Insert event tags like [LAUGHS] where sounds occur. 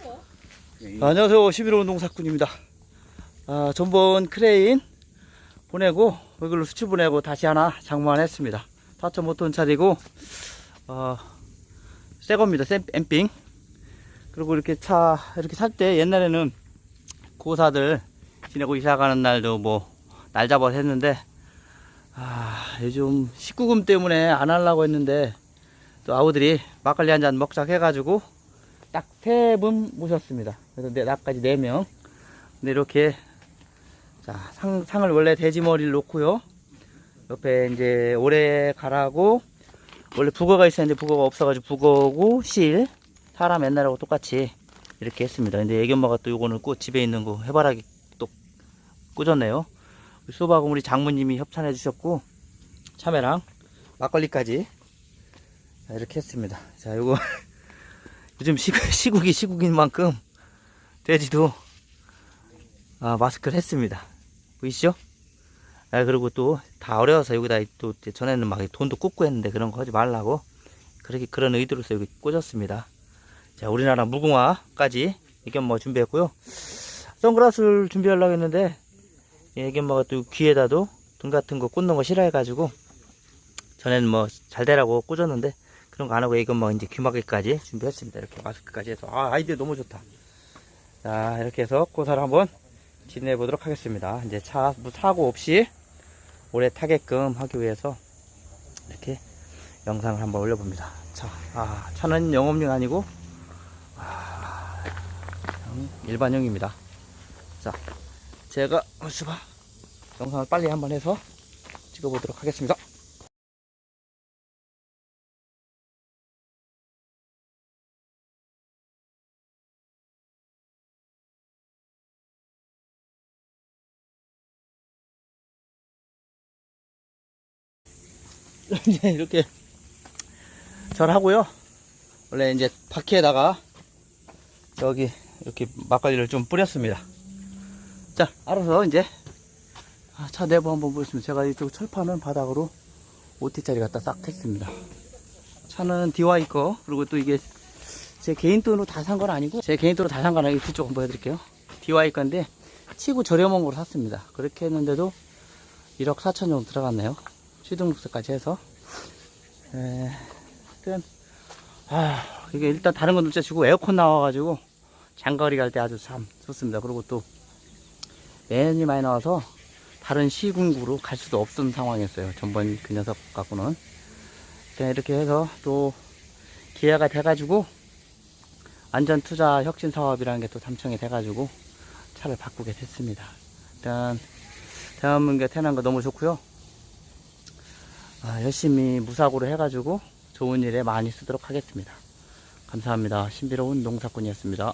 아, 안녕하세요. 11호 운동사꾼입니다. 아, 전번 크레인 보내고, 이걸로 수출 보내고 다시 하나 장만했습니다. 4.5톤짜리고, 어, 새 겁니다. 새 엠핑. 그리고 이렇게 차, 이렇게 살 때 옛날에는 고사들 지내고 이사 가는 날도 뭐, 날 잡아서 했는데, 아, 요즘 19금 때문에 안 하려고 했는데, 또 아우들이 막걸리 한 잔 먹자 해가지고, 딱 세 분 모셨습니다. 그래서 내, 나까지 네 명. 근데 이렇게, 자, 상, 상을 원래 돼지 머리를 놓고요. 옆에 이제 오래 가라고, 원래 북어가 있었는데 북어가 없어가지고 북어고, 실, 사람 옛날하고 똑같이 이렇게 했습니다. 근데 애기 엄마가 또 요거는 꼭 집에 있는 거 해바라기 또 꽂았네요. 수박은 우리 장모님이 협찬해 주셨고, 참외랑 막걸리까지 자, 이렇게 했습니다. 자, 요거 [LAUGHS] 요즘 시, [LAUGHS] 시국 이 시국인 만큼 돼지도 아, 마스크를 했습니다. 보이시죠? 아, 그리고 또 다 어려워서 여기다 또 전에는 막 돈도 꽂고 했는데 그런 거 하지 말라고 그렇게 그런 의도로서 여기 꽂았습니다. 자, 우리나라 무궁화까지 애견마 준비했고요. 선글라스를 준비하려고 했는데 애견마가 또 귀에다도 등 같은 거 꽂는 거 싫어해가지고 전에는 뭐 잘 되라고 꽂았는데 그런 거 안 하고 이건 뭐 이제 귀마개까지 준비했습니다. 이렇게 마스크까지 해서 아 아이디어 너무 좋다. 자 이렇게 해서 고사를 한번 진행해 보도록 하겠습니다. 이제 차뭐 사고 없이 오래 타게끔 하기 위해서 이렇게 영상을 한번 올려봅니다. 자, 아 차는 영업용 아니고 아, 일반용입니다. 자, 제가 수바 영상을 빨리 한번 해서 찍어보도록 하겠습니다. [LAUGHS] 이제 이렇게 절하고요. 원래 이제 바퀴에다가 여기 이렇게 막걸리를 좀 뿌렸습니다. 자, 알아서 이제 아, 차 내부 한번 보겠습니다. 제가 이쪽 철판은 바닥으로 5T짜리 갖다 싹 했습니다. 차는 DY 거 그리고 또 이게 제 개인 돈으로 다 산 건 아니고 제 개인 돈으로 다 산 건 아니고 뒤쪽 한번 보여드릴게요. DY 건데 치고 저렴한 거로 샀습니다. 그렇게 했는데도 1억 4천 정도 들어갔네요. 취등록세까지 해서 에, 하여튼 아 이게 일단 다른 건 둘째 치고 에어컨 나와가지고 장거리 갈 때 아주 참 좋습니다. 그리고 또 매연이 많이 나와서 다른 시군구로 갈 수도 없는 상황이었어요. 전번 그 녀석 갖고는 그냥 이렇게 해서 또 기회가 돼가지고 안전투자 혁신 사업이라는 게또 tam청이 돼가지고 차를 바꾸게 됐습니다. 일단 대한민국에 태어난 거 너무 좋고요. 아, 열심히 무사고를 해가지고 좋은 일에 많이 쓰도록 하겠습니다. 감사합니다. 신비로운 농사꾼이었습니다.